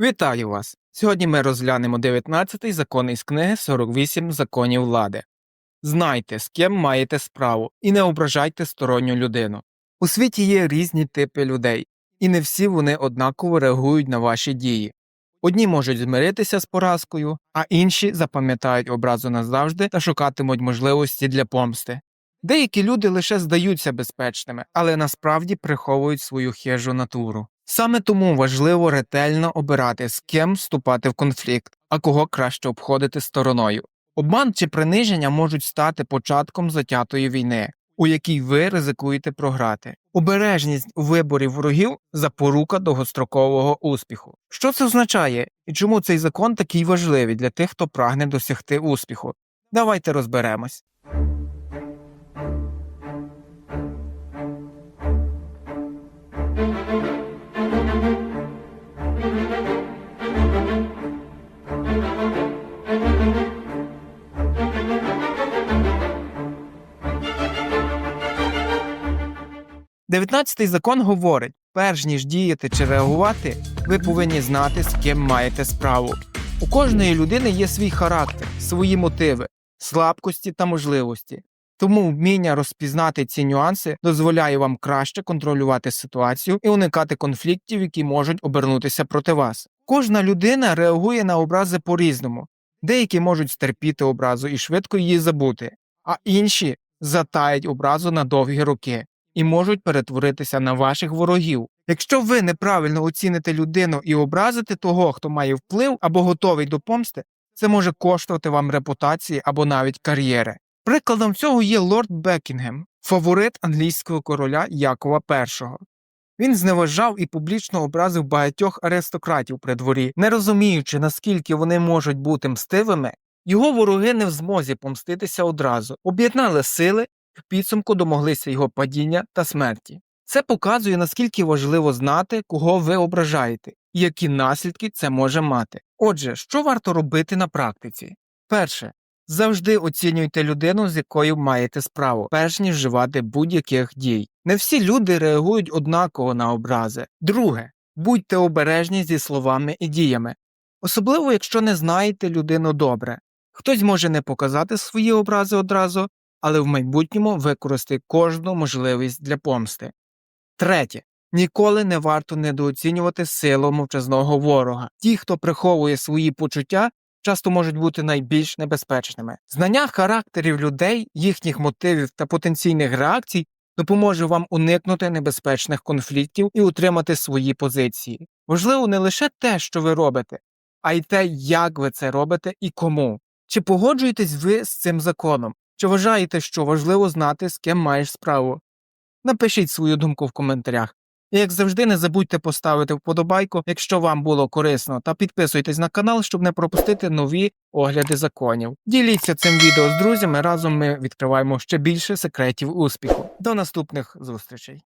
Вітаю вас! Сьогодні ми розглянемо 19-й закон із книги 48 законів влади. Знайте, з ким маєте справу, і не ображайте сторонню людину. У світі є різні типи людей, і не всі вони однаково реагують на ваші дії. Одні можуть змиритися з поразкою, а інші запам'ятають образу назавжди та шукатимуть можливості для помсти. Деякі люди лише здаються безпечними, але насправді приховують свою хижу натуру. Саме тому важливо ретельно обирати, з ким вступати в конфлікт, а кого краще обходити стороною. Обман чи приниження можуть стати початком затятої війни, у якій ви ризикуєте програти. Обережність у виборі ворогів запорука довгострокового успіху. Що це означає і чому цей закон такий важливий для тих, хто прагне досягти успіху? Давайте розберемось. Дев'ятнадцятий закон говорить: перш ніж діяти чи реагувати, ви повинні знати, з ким маєте справу. У кожної людини є свій характер, свої мотиви, слабкості та можливості. Тому вміння розпізнати ці нюанси дозволяє вам краще контролювати ситуацію і уникати конфліктів, які можуть обернутися проти вас. Кожна людина реагує на образи по-різному. Деякі можуть стерпіти образу і швидко її забути, а інші затаять образу на довгі роки і можуть перетворитися на ваших ворогів. Якщо ви неправильно оціните людину і образите того, хто має вплив або готовий до помсти, це може коштувати вам репутації або навіть кар'єри. Прикладом цього є лорд Бекінгем, фаворит англійського короля Якова І. Він зневажав і публічно образив багатьох аристократів при дворі, не розуміючи, наскільки вони можуть бути мстивими, його вороги не в змозі помститися одразу, об'єднали сили в підсумку домоглися його падіння та смерті. Це показує, наскільки важливо знати, кого ви ображаєте і які наслідки це може мати. Отже, що варто робити на практиці? Перше. Завжди оцінюйте людину, з якою маєте справу, перш ніж вживати будь-яких дій. Не всі люди реагують однаково на образи. Друге, будьте обережні зі словами і діями, особливо якщо не знаєте людину добре. Хтось може не показати свої образи одразу, але в майбутньому використай кожну можливість для помсти. Третє. Ніколи не варто недооцінювати силу мовчазного ворога. Ті, хто приховує свої почуття, часто можуть бути найбільш небезпечними. Знання характерів людей, їхніх мотивів та потенційних реакцій допоможе вам уникнути небезпечних конфліктів і утримати свої позиції. Важливо не лише те, що ви робите, а й те, як ви це робите і кому. Чи погоджуєтесь ви з цим законом? Чи вважаєте, що важливо знати, з ким маєш справу? Напишіть свою думку в коментарях. І як завжди, не забудьте поставити вподобайку, якщо вам було корисно, та підписуйтесь на канал, щоб не пропустити нові огляди законів. Діліться цим відео з друзями, разом ми відкриваємо ще більше секретів успіху. До наступних зустрічей!